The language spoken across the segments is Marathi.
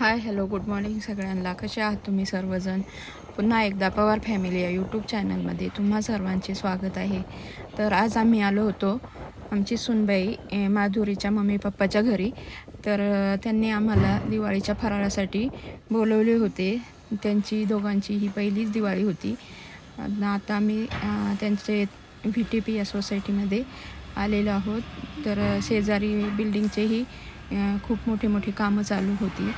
हाय हॅलो गुड मॉर्निंग सगळ्यांना. कसे आहात तुम्ही सर्वजण? पुन्हा एकदा पवार फॅमिली या यूट्यूब चॅनलमध्ये तुम्हा सर्वांचे स्वागत आहे. तर आज आम्ही आलो होतो आमची सुनबाई माधुरीच्या मम्मी पप्पाच्या घरी. तर त्यांनी आम्हाला दिवाळीच्या फराळासाठी बोलवले होते. त्यांची दोघांची ही पहिलीच दिवाळी होती. आता आम्ही त्यांचे व्ही टी पी या सोसायटीमध्ये आलेलो आहोत. तर शेजारी बिल्डिंगचेही खूप मोठी मोठी कामं चालू होती.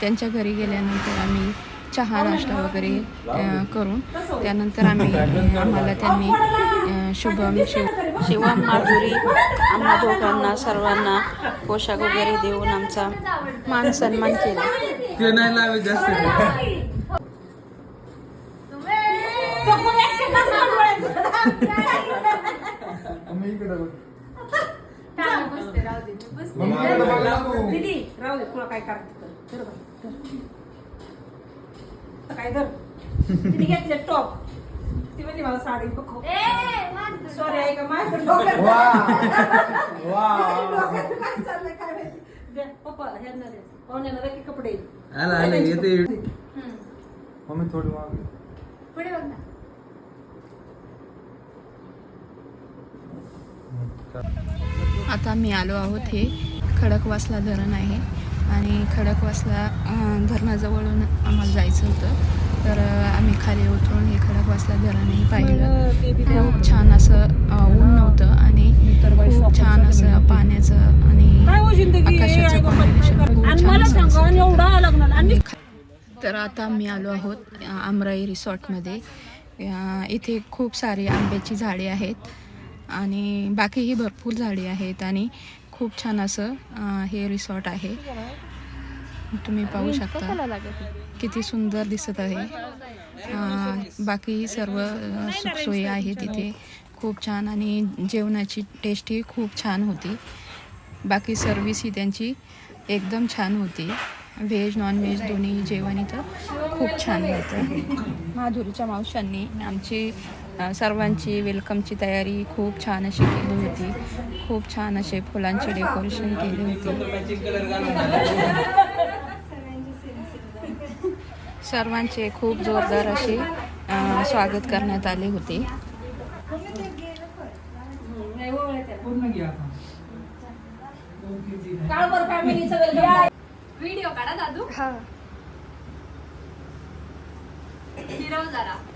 त्यांच्या घरी गेल्यानंतर आम्ही चहा नाश्ता वगैरे करून त्यानंतर आम्ही आम्हाला त्यांनी शुभम शिव शिवम माधुरी आम्हा दोघांना सर्वांना पोशाख वगैरे देऊन आमचा मान सन्मान केला. ते नाही बघ. बघ तू. दिदी राहू दे तुला काय करायचं कर. धर बाई, धर. काय धर तिने घेतले टॉप ती म्हणजे मला साडी नको सॉरी आहे का माझ्या डोक्यात वा वा डोक्यात काय चाललंय काय माहिती दे, पप्पा ह्यांना दे पाहुण्याला दे की कपडे आला आला येते मम्मी थोडी मागे पुढे बघ ना आता आम्ही आलो आहोत हे खडकवासला धरण आहे. आणि खडकवासला धरणाजवळून आम्हाला जायचं होतं. तर आम्ही खाली उतरून हे खडकवासला धरणही पाहिलं. खूप छान असं ऊन नव्हतं आणि खूप छान असं पाण्याचं हो आणि जिंदगी आकाशाचं कॉम्बिनेशन तर आता आम्ही आलो आहोत आमराई रिसॉर्टमध्ये. इथे खूप सारी आंब्याची झाडे आहेत. आणि बाकीही भरपूर झाडे आहेत आणि खूप छान असं हे रिसॉर्ट आहे. तुम्ही पाहू शकता किती सुंदर दिसत आहे. बाकी सर्व सुखसोयी आहेत इथे. खूप छान आणि जेवणाची टेस्टही खूप छान होती. बाकी सर्विस ही त्यांची एकदम छान होती. व्हेज नॉन व्हेज दोन्ही जेवण इथं खूप छान होतं. माधुरीच्या मावशांनी आमची सर्वांची वेलकमची तयारी खूप छान अशी केली होती. खूप छान असे फुलांचे डेकोरेशन केले होते. सर्वांचे खूप जोरदार असे स्वागत करण्यात आले होते. व्हिडिओ काढा दादू. जरा मागून मला नको नीट असं.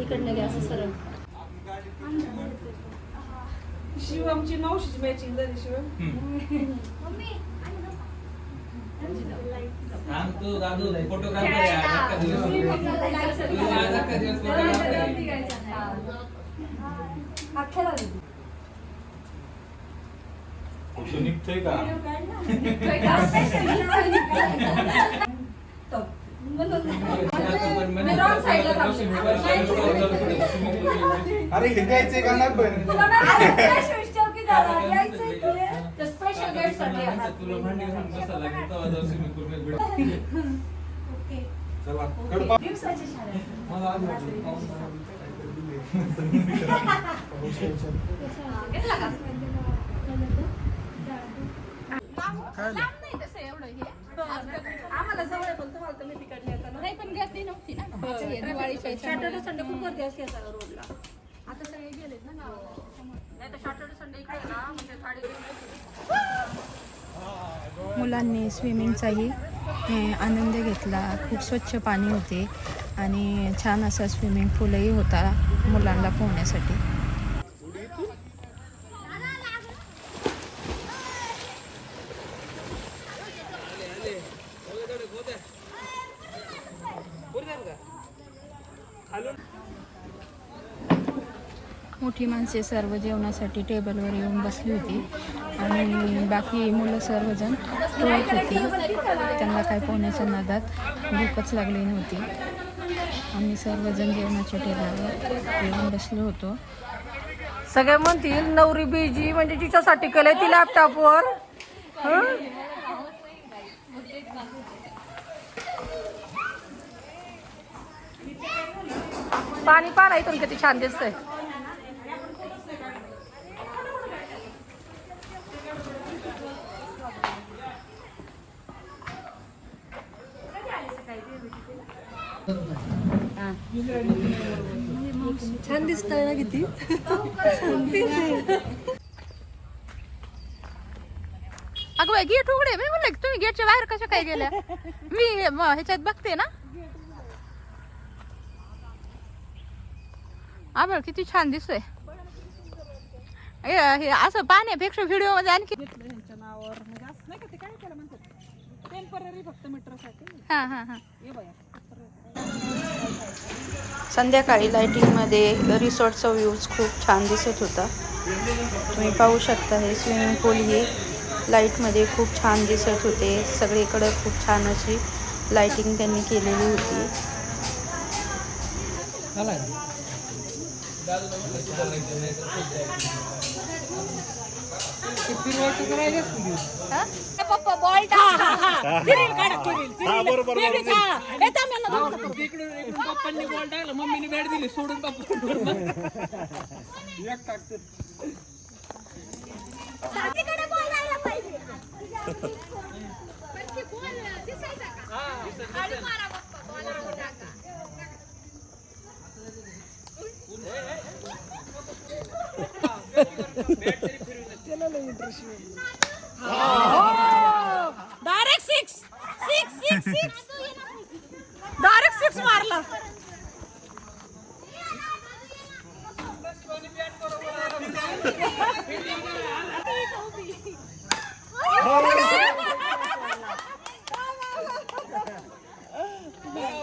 इकडनं घ्या असं सरळ शिव आमची मावशीची मॅचिंग झाली शिव थांब तू दादू फोटोग्राफर आहे आज अख्खा दिवस. तू आज अख्खा दिवस फोटोग्राफर आहे. निघतोय का पण म्हणे, wrong side ला थांबले. अरे हे द्यायचंय का पण? स्पेशल गेटसाठी आहे. तुला भांडी घालून बसायला लागेल, तेव्हा जाऊ swimming pool मध्ये भेटू. चला कडपा मला आज वाटलं. घेतला का? लांब नाही तसं एवढं हे. आम्हाला जवळ आहे, पण तुम्हाला तर मी तिकडनं येताना. नाही पण गर्दी नव्हती ना हे दिवाळीच्या सॅटर्डे याच्यामध्ये. संडे खूप गर्दी असते आता रोडला आता सगळे गेलेत ना गावाला. नाही तर सॅटर्डे संडे इकडे ना म्हणजे साडे मुलांनी स्विमिंगचाही अ, आनंद घेतला खूप स्वच्छ पाणी होते आणि छान असा स्विमिंग पूलही होता मुलांना पोहण्यासाठी मोठी माणसे सर्व जेवणासाठी टेबलवर येऊन बसली होती. आणि बाकी मुलं सर्वजण पोहत होती. त्यांना काय पोहण्याच्या नादात भूकच लागली नव्हती. आम्ही सर्वजण जेवणाच्या टेबलवर येऊन बसलो होतो. सगळे म्हणतील नवरी बीजी म्हणजे तिच्यासाठी केलंय ती लॅपटॉपवर पाणी पार आहे तुम्ही किती छान दिसतंय. छान दिसतंय ना किती? अगं गेट उघडे मी म्हणलं तुम्ही गेटच्या बाहेर कशा काय गेल्या? मी ह्याच्यात बघते ना. आबळ किती छान दिसतोय. हे- हे असं पाण्यापेक्षा व्हिडिओमध्ये आणखी ह्यांच्या नावावर म्हणजे असं नाही का ते काय त्याला म्हणतात? टेंपररी फक्त मीटरसाठी हा हा हा. ये बाया संध्याकाळी रिसॉर्टचा व्ह्यूज खूप छान दिसत होता. तुम्ही पाहू शकता हे स्विमिंग पूल ही लाईटमध्ये खूप छान दिसत होते. सगळीकडे खूप छान अशी लाइटिंग त्यांनी केलेली होती. पप्पा बॉल तिकडून पप्पांनी बॉल टाकला मम्मीने बॅट दिली सोडून पप्पा direct six six six six. Direct six मारला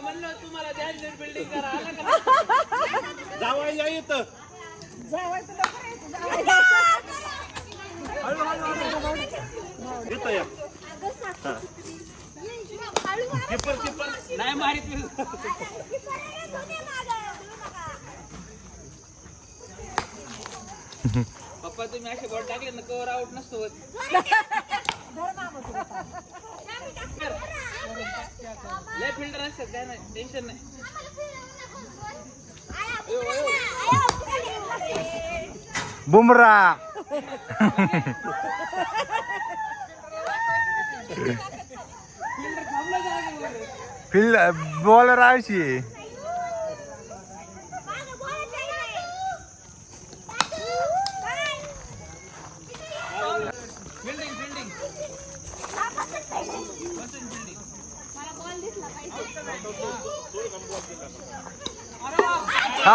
म्हणलं तुम्हाला ध्यान बिल्डिंग करा आला का जावाई या इथं इथं या किपर किपर नाही मारित पप्पा तुम्ही असे बॉल टाकले ना कवर आउट नसतो होत. लय फिल्डर असतात काय नाही टेन्शन नाही. बुमरा फिल्ड बॉलर आळशी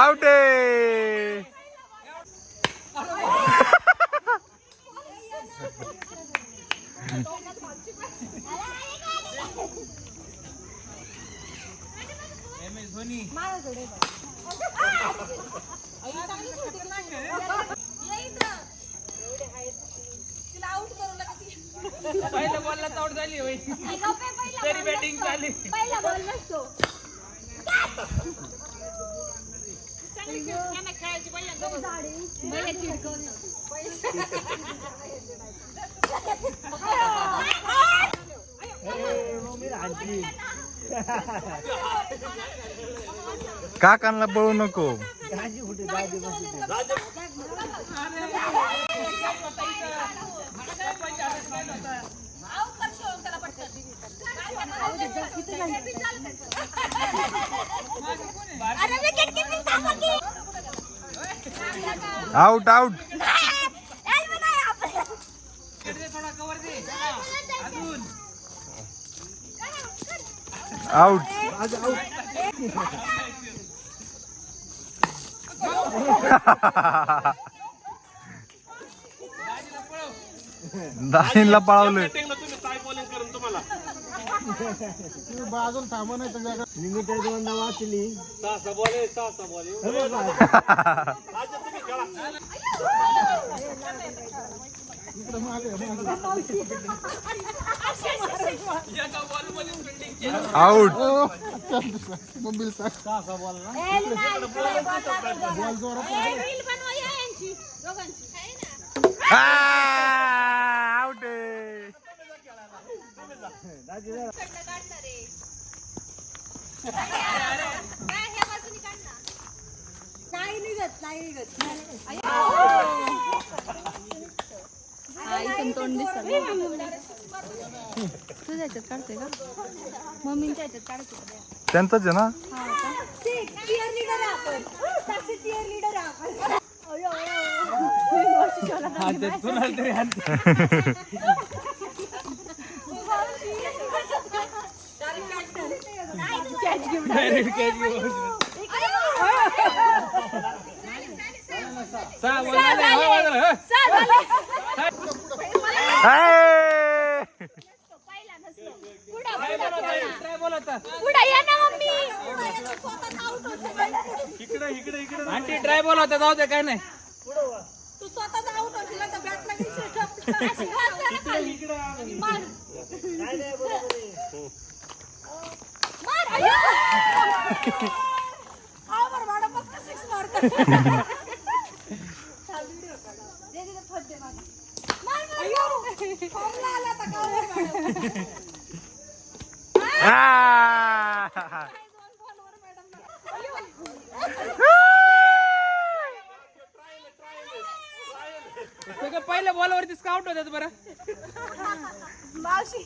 आउट आउट झाली होय. तरी बॅटिंग झाली पहिला बॉल नसतो. चिडकवलं काकांना पळू नको. आउट आउट आउट दाईनला पळवलं आपल्याला. दे थोडा कवर दे अजून आउट दाहीला पळवलं एका बॉलमध्ये फिल्डिंग आउट नाही, पुढे बॉल. आहे ना? आउट इकडनं काढणार आहे. काय, ह्या बाजूने काढणार. नाही निघत नाही निघत इथून तोंड दिसत तुझ्या ह्याच्यात काढते का मम्मीच्या ह्याच्यात काढायचं त्यांचंच आहे ना. हा ते कुणाला तरी हात Direct catch घेऊन. सहा ball झाले, हवा झाला, हं. हाय! काय बोलत आहे? पुढे ये इकडे इकडे आंटी ट्राय बोला होता जाऊ दे काय नाही तू स्वतः आउट होशील तर जरा खाली. मार. मार, अयो. आवर वाडा फक्त सिक्स मारतो मार, मार. फॉर्मला आला आता का मॅडम आ! सगळं पहिल्या बॉलवरती स्काउट होतात बरं. मावशी.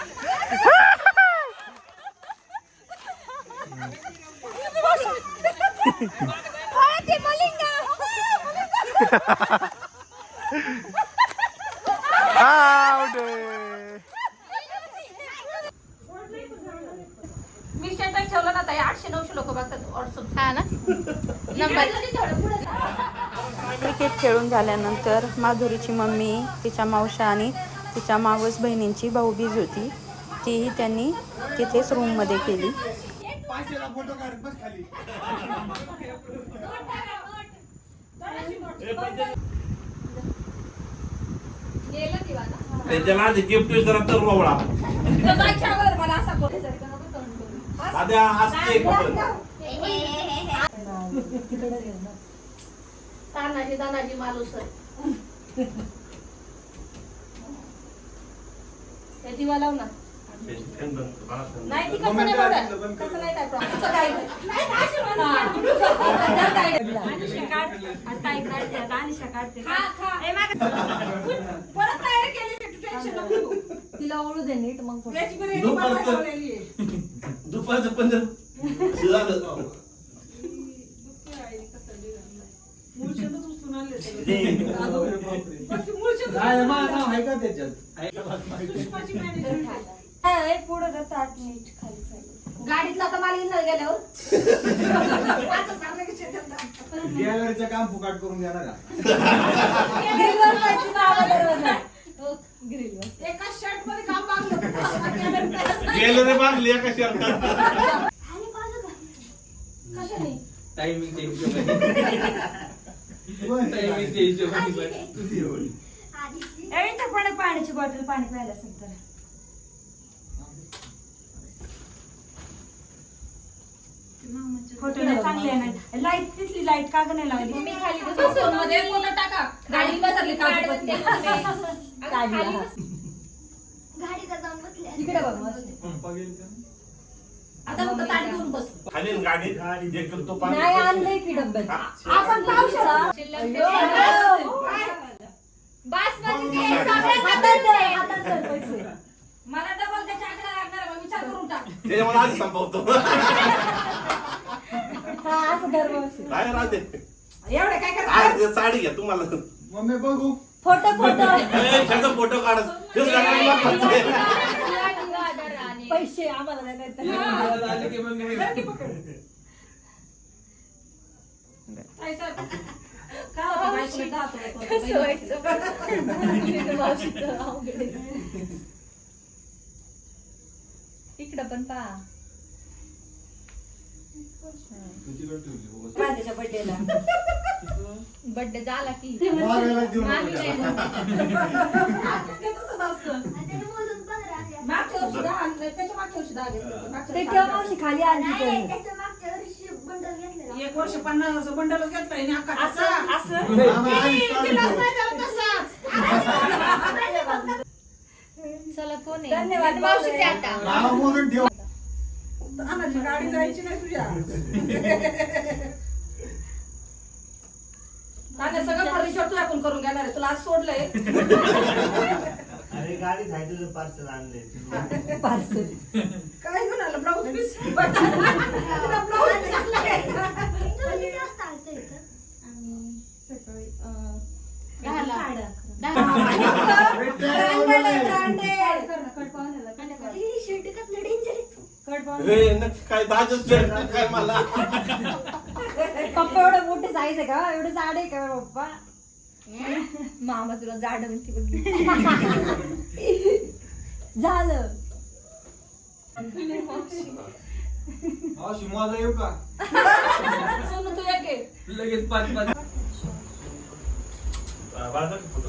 सांग मावशी हा, ते मलिंगा. आउट आहे. मी स्टेटस ठेवलं ना ताई आठशे नऊशे लोक बघतात व्हॉट्सअप हा ना क्रिकेट खेळून झाल्यानंतर माधुरीची मम्मी तिच्या मावशा आणि तिच्या मावस बहिणींची भाऊबीज होती. तीही त्यांनी तिथेच रूममध्ये केली. आधी गिफ्ट जरा तर बावळा असते तानाजी दानाजी मालूसर त्या दिवा लाव ना नाही ती कसं नाही लावलं कसं नाही काय problem. कसं काय नाही. परत केली की तू नको घेऊ. तिला ओळू दे नीट मग बिर्याणी बनवायला आहे. दुपारचं पण झालं मूळशेतच उचलून आणले सगळे. पण ती मूळशेतच उचलून आणले. पुष्पाची मॅनेजर. पुढं जात आठ मिनिट खाली चालेल गाडीतला तर मला गेल्यावर. काम फुकाट करून देणार ना. हो, ग्रिलवर. एका शर्टमध्ये काम मागलं गेलं रे बांधली एका शर्टात कशाने? पण. पाण्याची बॉटल पाणी प्यायला असेल तर फोटो चांगले नाही लाइट तिथली लाइट का नाही लावली मी खाली बसून मध्ये पूर्ण टाका गाडी बसली. गाडीला जाऊन बसले इकडे बघ. आता फक्त ताट घेऊन बस. खाली गाडी एक तो नाही आणलंय की डब्यात आपण पाहू हातात दे, हातात दे पैसे. मला डबल त्याच्या आकडा लागणार आहे, मग विचार करून टाक. त्याच्यामुळे आधी संपवतो. असं दरवर्षी. काय राहते? एवढे काय करणार आज साडी घ्या तुम्हाला. मम्मी बघू. Photo photo. फोटो काढत ते सगळ्यांना महत्वाचं आहे. पैसे आम्हाला नाही नाही तर. घरात आले की मग हे- काय सर? काय होतं बायकोला दहा तोळे करून इकडं पण पहा. ठेवली बर्थडेला बर्थडे झाला की. तसंच असतं. मावशी खाली. एक वर्ष पन्नास घेतलंय असं असं. चला कोण धन्यवाद मावशीचे आता. नाव ठेव. गाडी जायची नाही तुझ्या. सगळं फर्निचर तू आपण करून घेणार आहे. तुला आज सोडलंय. गाडीत आहे तुझं पार्सल आणले पार्सल काय म्हणाला ब्लाऊज पीस ब्लाऊज? सकाळी अं, नक्की काय दाजच भेटणार काय मला? पप्पा एवढं मोठे साईज आहे का? एवढं जाड आहे का पप्पा? मामा तुला जाड म्हणते बघ. झालं. माझा येऊ का? सोनू तू एक. लगेच पाच पाच. फोटो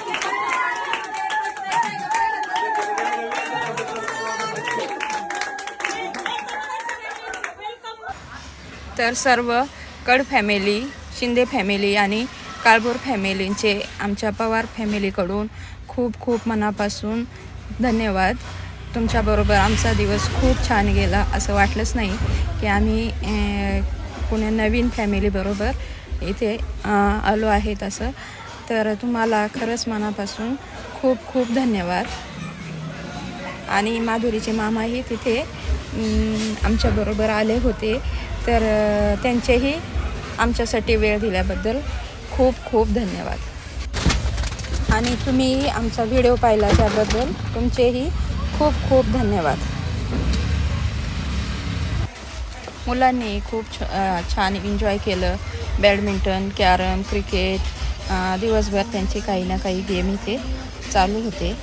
तर सर्व कड फॅमिली शिंदे फॅमिली आणि काळभोर फॅमिलींचे आमच्या पवार फॅमिलीकडून खूप खूप मनापासून धन्यवाद. तुमच्याबरोबर आमचा दिवस खूप छान गेला असं वाटलंच नाही की आम्ही अं, नवीन फॅमिलीबरोबर इथे आलो आहेत असं तर तुम्हाला खरंच मनापासून खूप खूप धन्यवाद. आणि माधुरीचे मामाही तिथे आमच्याबरोबर आले होते. तर त्यांचेही आमच्यासाठी वेळ दिल्याबद्दल खूप खूप धन्यवाद. आणि तुम्ही आमचा व्हिडिओ पाहिला त्याबद्दल तुमचेही खूप खूप धन्यवाद. मुलांनी खूप छ छान एन्जॉय केलं. बॅडमिंटन कॅरम क्रिकेट दिवसभर त्यांचे काही ना काही गेम इथे चालू होते.